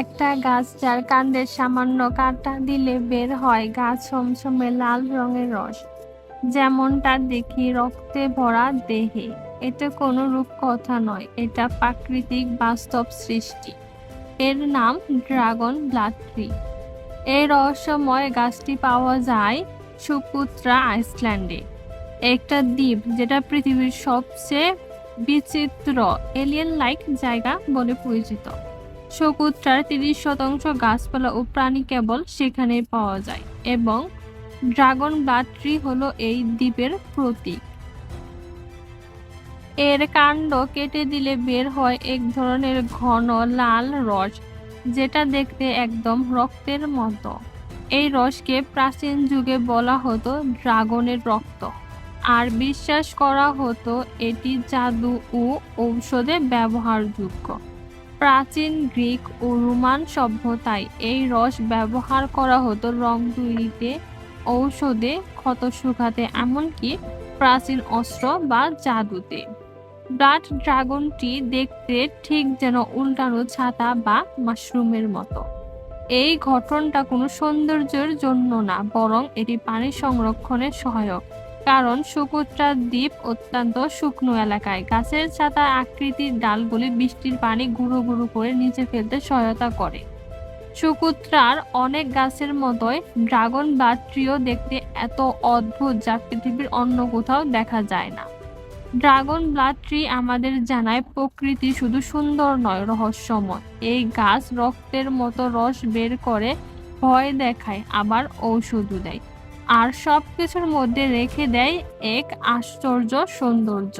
একটা গাছ যার কাণ্ডের সামান্য কাটা দিলে বের হয় গাছ সমসমে লাল রঙের রস। যেমনটা দেখি রক্তে ভরা দেহে। এটা কোনো রূপকথা নয়, এটা প্রাকৃতিক বাস্তব সৃষ্টি। এর নাম ড্রাগন ব্লাড ট্রি। এই রহস্যময় গাছটি পাওয়া যায় সুপুত্রা আইসল্যান্ডে। একটা দ্বীপ যেটা পৃথিবীর সবচেয়ে বিচিত্র এলিয়েন লাইক জায়গা বলে পরিচিত। শকুত্রার তিরিশ শতাংশ গাছপালা ও প্রাণী কেবল সেখানেই পাওয়া যায় এবং ড্রাগন ব্লাড ট্রি হলো এই দ্বীপের প্রতীক। এর কাণ্ড কেটে দিলে বের হয় এক ধরনের ঘন লাল রস, যেটা দেখতে একদম রক্তের মতো। এই রসকে প্রাচীন যুগে বলা হতো ড্রাগনের রক্ত। আর বিশ্বাস করা হতো এটি জাদু ও ঔষধে ব্যবহারযোগ্য। প্রাচীন গ্রিক ও রোমান সভ্যতায় এই রস ব্যবহার করা হতো রং তৈরিতে, ঔষধে ক্ষত শুকাতে এমনকি প্রাচীন অস্ত্র বা জাদুতে। ব্লাড ড্রাগনটি দেখতে ঠিক যেন উল্টানো ছাতা বা মাশরুমের মতো। এই ঘটনটা কোনো সৌন্দর্যের জন্য না, বরং এটি পানি সংরক্ষণের সহায়ক। কারণ সুকুত্রা দ্বীপ অত্যন্ত শুকনো এলাকায়। গাছের ছাতা, আকৃতির ডালগুলি বৃষ্টির পানি গুঁড়ো গুঁড়ো করে নিচে ফেলতে সহায়তা করে। সুকুত্রার অনেক গাছের মতোই ড্রাগন ব্লাড ট্রিও দেখতে এত অদ্ভুত যা পৃথিবীর অন্য কোথাও দেখা যায় না। ড্রাগন ব্লাড ট্রি আমাদের জানায় প্রকৃতি শুধু সুন্দর নয়, রহস্যময়। এই গাছ রক্তের মতো রস বের করে ভয় দেখায়, আবার ঔষধও দেয়। আর সব কিছুর মধ্যে রেখে দেয় এক আশ্চর্য সৌন্দর্য।